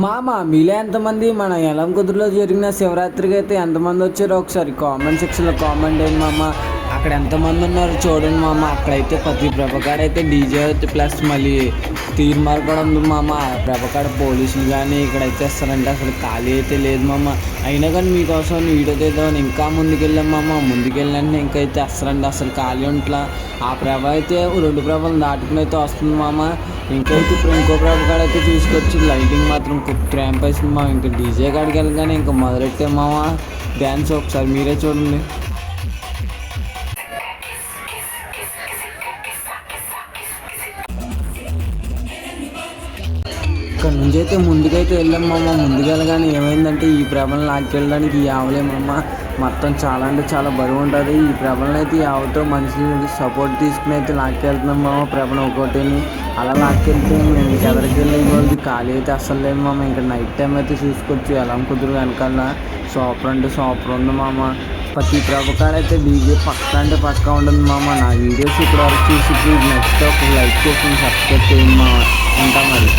మామ మీలో ఎంతమంది మన ఎలం కుదురులో జరిగిన శివరాత్రికి అయితే ఎంతమంది వచ్చారో ఒకసారి కామెంట్ సెక్షన్లో కామెంట్ అయ్యింది మామ. అక్కడ ఎంతమంది ఉన్నారు చూడండి మామ. అక్కడైతే ప్రతి ప్రభకాడ అయితే డీజే అయితే ప్లస్ మళ్ళీ తీర్మార్ కూడా ఉంది మామ. ప్రభకాడ పోలీసులు కానీ ఇక్కడ ఇచ్చేస్తారంటే అసలు ఖాళీ అయితే లేదు మామ. అయినా కానీ మీకోసం వీడియో తీద్దామని ఇంకా ముందుకెళ్ళాం మామ. ముందుకెళ్ళండి ఇంకా అయితే వస్తారండి అసలు ఖాళీ ఉంట్లా. ఆ ప్రభ అయితే రెండు ప్రభలు దాటుకుని అయితే వస్తుంది మామ. ఇంకైతే ఇప్పుడు ఇంకో ప్రభ కాడ అయితే తీసుకొచ్చి లైటింగ్ మాత్రం క్రాంప్ వేసింది మా ఇంకా డీజే కాడికి వెళ్ళగానే ఇంకా మొదలెట్టే మామ. డ్యాన్స్ ఒకసారి మీరే చూడండి. ఇక్కడ నుంచి అయితే ముందుకైతే వెళ్ళాం మామ. ముందుకు వెళ్ళగానే ఏమైందంటే ఈ ప్రభలను లాక్కెళ్ళడానికి ఈ ఆవలేమమ్మ మొత్తం చాలా అంటే చాలా బరువు ఉంటుంది. ఈ ప్రభలను అయితే ఈ ఆవుతో మనుషులు సపోర్ట్ తీసుకుని అయితే లాక్కెళ్తున్నాం మామ. ప్రభను ఒకటిని. అలా లాక్కెళ్తే మేము ఇంక ఎదరికి వెళ్ళే ఖాళీ అయితే అస్సలు లేదు మామ. ఇంకా నైట్ టైం అయితే చూసుకోవచ్చు. ఎలా కుదురు వెనకాల? సూపర్ అంటే సూపర్ ఉంది మామ. ప్రతి ప్రభకాడ అయితే డీజే పక్క అంటే పక్క ఉంటుంది మామ. నా వీడియోస్ ఇప్పుడు వరకు చూసి నెక్స్ట్ ఒక లైక్ చేసి సబ్స్క్రైబ్ చేయండి మామ. ఉంటాం మరి.